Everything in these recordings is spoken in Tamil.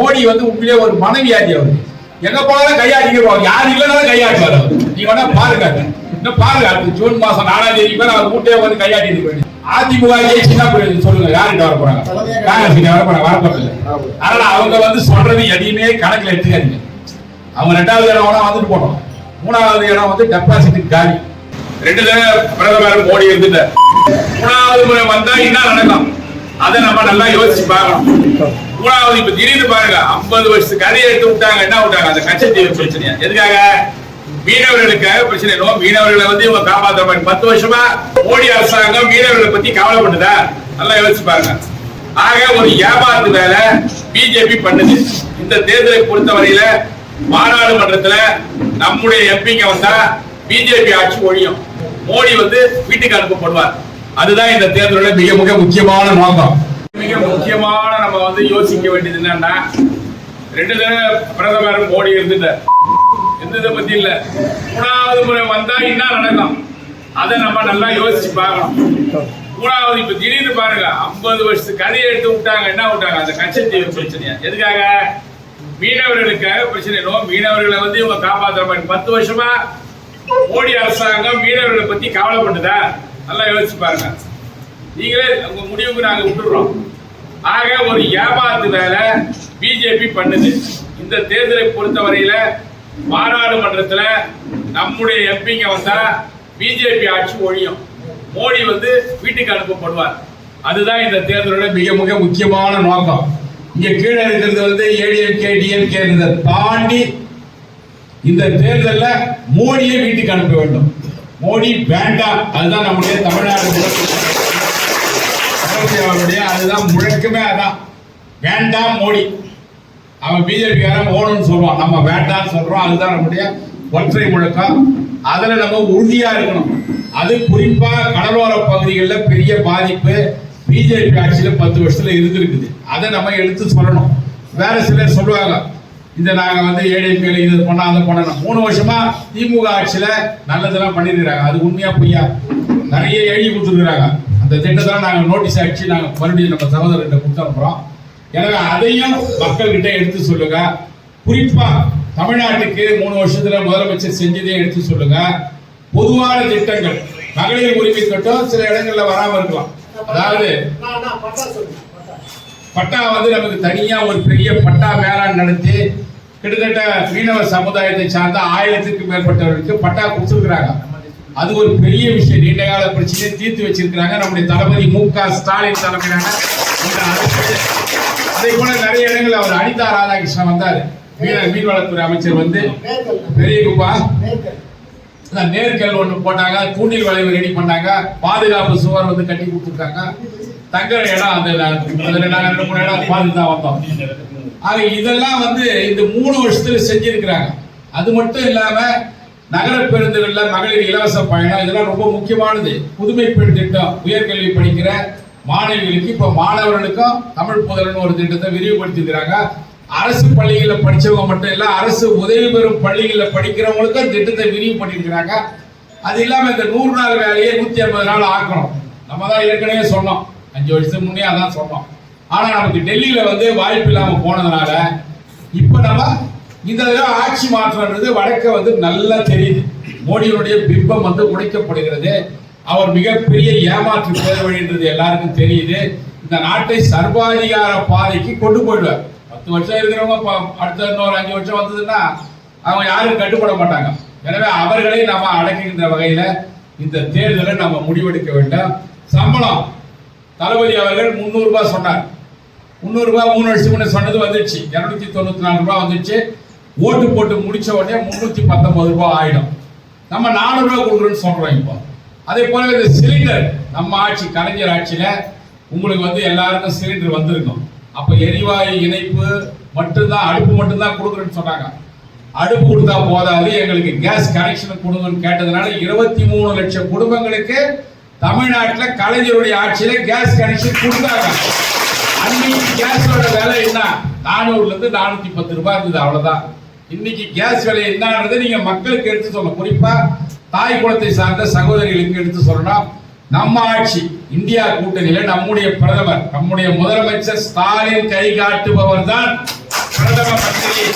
மோடி வந்து உண்மையிலே ஒரு மனைவியாதி அவரு. எங்க போனாலும் கையாடிக்க யார் இல்லைனாலும் கையாட்டுவார் அவர். நீங்க வேணா பாருங்க. இன்னும் பாருங்க. அடுத்து ஜூன் மாசம் நாலாம் தேதி பேர் அவர் வீட்டையே வந்து கையாட்டிட்டு போயிடு அதிமுக சின்ன சொல்லுங்க. யாருக்கிட்ட வர போறாங்க? காங்கிரஸ் கிட்ட வர போறாங்க? வரப்போறது அதனால அவங்க வந்து சொல்றது எதையுமே கணக்குல எடுத்துக்காதீங்க. அவங்க ரெண்டாவது இடம் வேணா வந்துட்டு போட்டோம் மூணாவது இடம் வந்து டெபாசிட் காலி. ரெண்டு தடவை பிரதமர் மோடி இருந்துட்டார். மூணாவது முறை வந்தா என்ன நடக்கும்? அதை நம்ம நல்லா யோசிச்சு பார்க்கணும். மூணாவது இப்ப திடீர்னு பாருங்க 50 வருஷத்துக்கு கதையை எடுத்து விட்டாங்க என்ன விட்டாங்க? அந்த கச்சத்தீவு பிரச்சனையா? எதுக்காக? மீனவர்களுக்காக பிரச்சனை இல்லை மீனவர்களை வந்து இவங்க காப்பாற்ற மாதிரி. பத்து வருஷமா மோடி அரசாங்கம் மீனவர்களை பத்தி கவலைப்பட்டுதா நல்லா யோசிச்சு பாருங்க. ஆக ஒரு ஏமாத்து வேலை பிஜேபி பண்ணுது. இந்த தேர்தலை பொறுத்தவரையில பாராளுமன்றத்துல நம்முடைய எம்பிங்க வந்தா பிஜேபி ஆட்சி ஒழியும். மோடி வந்து வீட்டுக்கு அனுப்பப்படுவார். அதுதான் இந்த தேர்தலோட மிக மிக முக்கியமான நோக்கம் மிக முக்கியமான நம்ம வந்து யோசிக்க வேண்டியது என்னன்னா ரெண்டு தடவை பிரதமர் மோடி இருந்துட்டார். எந்ததை பத்தி இல்ல. மூணாவது முறை வந்தா என்ன நடக்கும்? அதை நம்ம நல்லா யோசிச்சு பார்க்கணும். மூணாவது இப்ப திடீர்னு பாருங்க 50 வருஷத்துக்கு கதையை எடுத்து விட்டாங்க என்ன விட்டாங்க? அந்த கச்சத்தீவு பிரச்சனையா? எதுக்காக? மீனவர்களுக்காக பிரச்சனை. இல்லை மீனவர்களை வந்து இவங்க காப்பாற்ற மாதிரி. பத்து வருஷமா மோடி அரசாங்கம் மீனவர்களை பத்தி கவலைப்பட்டுதான் நல்லா யோசிச்சு பாருங்க. நீங்களே உங்க முடிவுக்கு நாங்கள் விட்டுடுறோம். ஆக ஒரு ஏமாத்து வேலை பிஜேபி பண்ணுது. இந்த தேர்தலை பொறுத்தவரையில பாராளுமன்றத்தில் நம்முடைய எம்பிங்க வந்தா பிஜேபி ஆட்சி ஒழியும். மோடி வந்து வீட்டுக்கு அனுப்பப்படுவார். அதுதான் இந்த தேர்தலோட மிக மிக முக்கியமான நோக்கம். இங்க கீழே இருக்கிறது வந்து ஏடிஎம்கே டிஎம்கே தாண்டி இந்த தேர்தலில் மோடியை வீட்டுக்கு அனுப்ப வேண்டும். மோடி வேண்டாம் அதுதான் நம்முடைய தமிழ்நாடு அவருடைய அதுதான் முழக்கமே அதான். வேண்டாம் மோடி. அவன் பிஜேபிக்காரன் ஓணும்னு சொல்லுவான். நம்ம வேண்டாம்னு சொல்றோம். அதுதான் நம்முடைய ஒற்றை முழக்கம். அதுல நம்ம உறுதியா இருக்கணும். அது குறிப்பா கடலோர பகுதிகளில் பெரிய பாதிப்பு பிஜேபி ஆட்சியில பத்து வருஷத்துல இருந்திருக்குது. அதை நம்ம எடுத்து சொல்லணும். வேற சிலர் சொல்லுவாங்க இந்த நாங்கள் வந்து ஏடிஎம்கேல இது பண்ணால் அதை பண்ணணும். மூணு வருஷமா திமுக ஆட்சியில் நல்லதெல்லாம் பண்ணிருக்கிறாங்க. அது உண்மையா பொய்யா? நிறைய எழுதி கொடுத்துருக்குறாங்க. அந்த திட்டத்தை நாங்கள் நோட்டீஸ் அடிச்சு நாங்கள் மறுபடியும் நம்ம சகோதரர்கிட்ட கொடுத்து அனுப்புறோம். எனவே அதையும் மக்கள்கிட்ட எடுத்து சொல்லுங்க. குறிப்பாக தமிழ்நாட்டுக்கு மூணு வருஷத்தில் முதலமைச்சர் செஞ்சதே எடுத்து சொல்லுங்க. பொதுவான திட்டங்கள் மகளிர் உரிமை திட்டம் சில இடங்களில் வராமல் இருக்கலாம். அதாவது பட்டா வந்து நமக்கு தனியாக ஒரு பெரிய பட்டா மேலாண் நடத்தி கிட்டத்தட்ட மீனவ சமுதாயத்தை சார்ந்த ஆயிரத்துக்கும் மேற்பட்டவர்களுக்கு பட்டா கொடுத்துருக்குறாங்க. அது ஒரு பெரிய விஷயம். நீண்ட கால பிரச்சனையை தீர்த்து வச்சிருக்கிறாங்க. நம்முடைய தளபதி மு க ஸ்டாலின் தலைமையிலான அதே போல நிறைய இடங்கள் அவர் அனிதா ராதாகிருஷ்ணன் வந்தார். மீன மீன்வளத்துறை அமைச்சர் வந்து பெரிய குப்பா நேர்கல் ஒன்று போட்டாங்க. தூண்டில் வளைவு ரெடி பண்ணாங்க. பாதுகாப்பு சுவர் வந்து கட்டி கொடுத்துருக்காங்க. தங்குற இடம் அந்த அதில் நாங்க ரெண்டு மூணு இடம் பார்த்து தான் வந்தோம் ஆக இதெல்லாம் வந்து இந்த மூணு வருஷத்துல செஞ்சிருக்கிறாங்க. அது மட்டும் இல்லாம நகர பேருந்துகள்ல மகளிர் இலவச பயணம் இதெல்லாம் ரொம்ப முக்கியமானது. புதுமை பெண் திட்டம் உயர்கல்வி படிக்கிற மாணவிகளுக்கு இப்ப மாணவர்களுக்கும் தமிழ் புதலன் ஒரு திட்டத்தை விரிவுபடுத்திக்கிறாங்க அரசு பள்ளிகளில் படிச்சவங்க மட்டும் இல்லை அரசு உதவி பெறும் பள்ளிகளில் படிக்கிறவங்களுக்கும் திட்டத்தை விரிவுபடுத்திருக்கிறாங்க அது இல்லாம இந்த நூறு நாள் வேலையை நூத்தி ஐம்பது நாள் ஆக்கணும். நம்ம தான் ஏற்கனவே சொன்னோம். அஞ்சு வருஷத்துக்கு முன்னே அதான் சொன்னோம். ஆனால் நமக்கு டெல்லியில் வந்து வாய்ப்பு இல்லாமல் போனதுனால இப்போ நம்ம இந்த ஆட்சி மாற்றம்ன்றது வடக்க வந்து நல்லா தெரியுது. மோடியினுடைய பிம்பம் வந்து உடைக்கப்படுகிறது. அவர் மிகப்பெரிய ஏமாற்று பேரவழின்றது எல்லாருக்கும் தெரியுது. இந்த நாட்டை சர்வாதிகார பாதைக்கு கொண்டு போயிடுவார். பத்து வருஷம் இருக்கிறவங்க ப- அடுத்த இன்னொரு அஞ்சு வருஷம் வந்ததுன்னா அவங்க யாரும் கட்டுப்பட மாட்டாங்க. எனவே அவர்களை நம்ம அடக்குகின்ற வகையில் இந்த தேர்தலை நம்ம முடிவெடுக்க வேண்டும். சம்பளம் தளபதி அவர்கள் முந்நூறு சொன்னார். முந்நூறு மூணு வருஷத்துக்கு முன்னே சொன்னது வந்துடுச்சு. இரநூத்தி தொண்ணூத்தி நாலு ரூபாய் வந்துடுச்சு. ஓட்டு போட்டு முடிச்ச உடனே முந்நூற்றி பத்தொன்பது ரூபாய் ஆயிடும். நம்ம நானூறுரூவா கொடுக்குறோன்னு கொடுக்குறோம்னு சொல்றோம் இப்போ. அதே போல இந்த சிலிண்டர் நம்ம ஆட்சி கலைஞர் ஆட்சியில உங்களுக்கு வந்து எல்லாருக்கும் சிலிண்டர் வந்திருக்கும். அப்ப எரிவாயு இணைப்பு மட்டும்தான் அடுப்பு மட்டும்தான் கொடுக்குறேன்னு சொன்னாங்க. அடுப்பு கொடுத்தா போதாது எங்களுக்கு கேஸ் கனெக்ஷன் கொடுங்கன்னு கேட்டதுனால இருபத்தி மூணு லட்சம் குடும்பங்களுக்கு தமிழ்நாட்டில் கலைஞருடைய ஆட்சியில கேஸ் கனெக்ஷன் கொடுத்தாங்க அன்னைக்கு கேஸோட விலை என்ன? நானூறுல இருந்து நானூத்தி பத்து ரூபாய் இருந்தது அவ்வளவுதான். இன்னைக்கு கேஸ் விலை என்னன்றது நீங்க மக்களுக்கு எடுத்து சொல்லணும். குறிப்பா தாய் குலத்தை சார்ந்த சகோதரிகளுக்கு எடுத்து சொல்லணும் நம்ம ஆட்சி இந்தியா கூட்டணியில நம்முடைய பிரதமர் நம்முடைய முதலமைச்சர் ஸ்டாலின் கை காட்டுபவர் தான் பிரதம மந்திரி.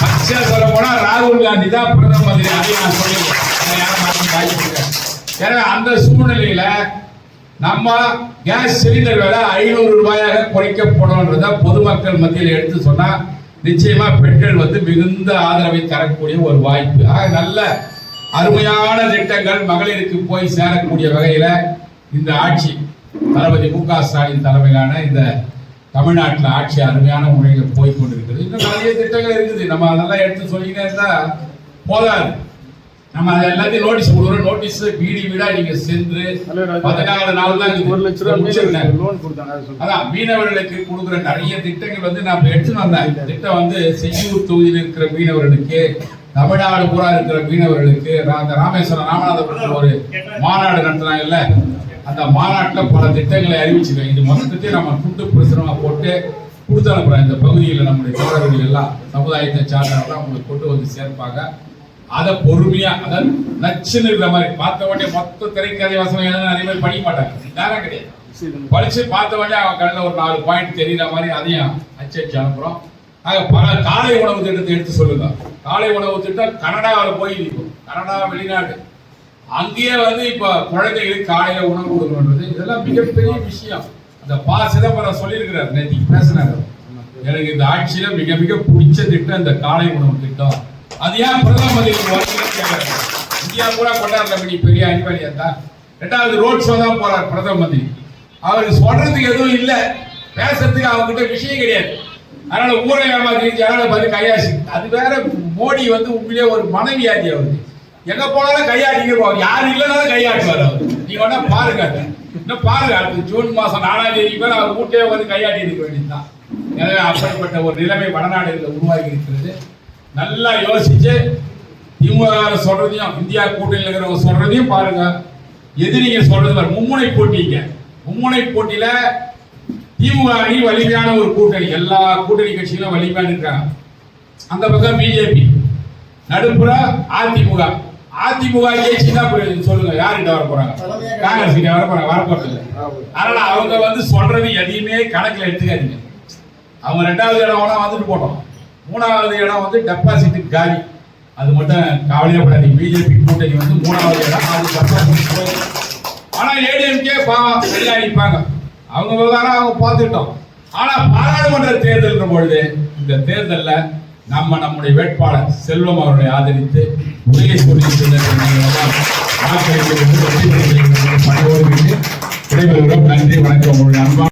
பச்சை சொல்ல போனா ராகுல் காந்தி தான் பிரதம மந்திரி. அதை நான் சொல்லிடுறேன் எனவே ஏன்னா அந்த சூழ்நிலையில நம்ம கேஸ் சிலிண்டர் விலை ஐநூறு ரூபாயாக குறைக்கப்படும்ன்றத பொதுமக்கள் மத்தியில் எடுத்து சொன்னா நிச்சயமா பெண்கள் வந்து மிகுந்த ஆதரவை தரக்கூடிய ஒரு வாய்ப்பு. ஆக நல்ல அருமையான திட்டங்கள் மகளிருக்கு போய் சேரக்கூடிய வகையில இந்த ஆட்சி தளபதி மு க ஸ்டாலின் தலைமையிலான இந்த தமிழ்நாட்டில் ஆட்சி அருமையான முறையில் போய் கொண்டிருக்கிறது. இன்னும் நிறைய திட்டங்கள் இருக்குது. நம்ம அதெல்லாம் எடுத்து சொல்லிக்கிட்டே இருந்தால் போதாது. நம்ம அது எல்லாத்தையும் நோட்டீஸ் கொடுக்குறோம் நோட்டீஸ் வீடு வீடா நீங்க சென்று பதினாலு நாள் தான். ஒரு லட்ச ரூபா. லோன் கொடுத்தாங்க. அதான் மீனவர்களுக்கு கொடுக்குற நிறைய திட்டங்கள் வந்து நான் எடுத்துன்னு வந்தேன் இந்த திட்டம் வந்து செய்யூர் தொகுதியில் இருக்கிற மீனவர்களுக்கு தமிழ்நாடு பூரா இருக்கிற மீனவர்களுக்கு அந்த ராமேஸ்வரம் ராமநாதபுரத்தில் ஒரு மாநாடு நடத்துனாங்கல்ல அந்த மாநாட்டில் பல திட்டங்களை அறிவிச்சிருக்கேன் இது மொத்தத்தையும் நம்ம துண்டு பிரசுரமா போட்டு கொடுத்து அனுப்புறோம் இந்த பகுதியில் நம்முடைய தோழர்கள் எல்லாம் சமுதாயத்தை சார்ந்தவர்கள் உங்களுக்கு கொண்டு வந்து சேர்ப்பாங்க அதை பொறுமையா அதாவது நச்சுன்னு இருக்கிற மாதிரி. பார்த்த உடனே மொத்த திரைக்கதை வசனம் எழுத நிறைய பேர் படிக்க மாட்டாங்க. நேரம் கிடையாது. படிச்சு பார்த்த உடனே அவன் கண்ணில் ஒரு நாலு பாயிண்ட் தெரியுற மாதிரி அதையும் அச்சடிச்சு அனுப்புறோம். நாங்கள் பல காலை உணவு திட்டத்தை எடுத்து சொல்லுங்க. காலை உணவு திட்டம் கனடாவில் போய் இருக்கும் கனடா வெளிநாடு. அங்கேயே வந்து இப்போ குழந்தைகளுக்கு காலையில உணவு கொடுக்கணுன்றது இதெல்லாம் மிகப்பெரிய விஷயம். அந்த பா. சிதம்பரம் சொல்லியிருக்கிறார் நேற்றுக்கு பேசினார். எனக்கு இந்த ஆட்சியில மிக மிக பிடிச்ச திட்டம் இந்த காலை உணவு திட்டம். அது ஏன் பிரதம மந்திரி இந்தியா பூரா கொண்டாடுற பெரிய அறிவாளியா தான் ரெண்டாவது ரோட் ஷோ தான் போறார் பிரதம மந்திரி. அவர் சொல்றதுக்கு எதுவும் இல்லை. பேசுறதுக்கு அவங்ககிட்ட விஷயம் கிடையாது. அதனால ஊரை ஏமாத்தி ஜனால பார்த்து கையாசி அது வேற மோடி வந்து உண்மையிலே ஒரு மனைவியாதி அவருக்கு. எங்க போனாலும் கையாட்டிக்கிறோம் போவார் யார் இல்லைனாலும் கையாட்டுவார் அவர். நீங்க வேணா பாருங்க இன்னும் பாருங்க அடுத்து ஜூன் மாசம் நாலாம் தேதி மேல அவர் வீட்டையே வந்து கையாட்டி இருக்க வேண்டியதுதான். எனவே அப்படிப்பட்ட ஒரு நிலைமை வடநாடுகளில் உருவாகி இருக்கிறது. நல்லா யோசிச்சு திமுக சொல்றதையும் இந்தியா கூட்டணியில் இருக்கிறவங்க சொல்றதையும் பாருங்க. எதிரிங்க சொல்றது பாருங்க. மும்முனை போட்டிங்க. மும்முனை போட்டியில திமுக அணி வலிமையான ஒரு கூட்டணி. எல்லா கூட்டணி கட்சிகளும் வலிமையான இருக்காங்க அந்த பக்கம் பிஜேபி நடுப்புற அதிமுக அதிமுக ஜெயிச்சுன்னா புரியுது சொல்லுங்க. யார்கிட்ட வர போறாங்க? காங்கிரஸ் கிட்ட வர போறாங்க. வர போறது இல்லை. அதனால அவங்க வந்து சொல்றது எதையுமே கணக்கில் எடுத்துக்காதீங்க. அவங்க ரெண்டாவது இடம் வந்துட்டு போட்டோம். மூணாவது இடம் வந்து டெபாசிட் காலி. அது மட்டும் கவலையப்படாதீங்க பிஜேபி கூட்டணி வந்து மூணாவது இடம். அது டெபாசிட் ஆனால் ஏடிஎம்கே பாவம் வெளியே அடிப்பாங்க அவங்க விவகாரம் அவங்க பார்த்துட்டோம் ஆனால் பாராளுமன்ற தேர்தல் பொழுது இந்த தேர்தலில் நம்ம நம்முடைய வேட்பாளர் செல்வம் அவர்களை ஆதரித்து உரையை சொல்லி வாக்களித்து விடைபெறுகிறோம். நன்றி வணக்கம். உங்களுடைய அன்பா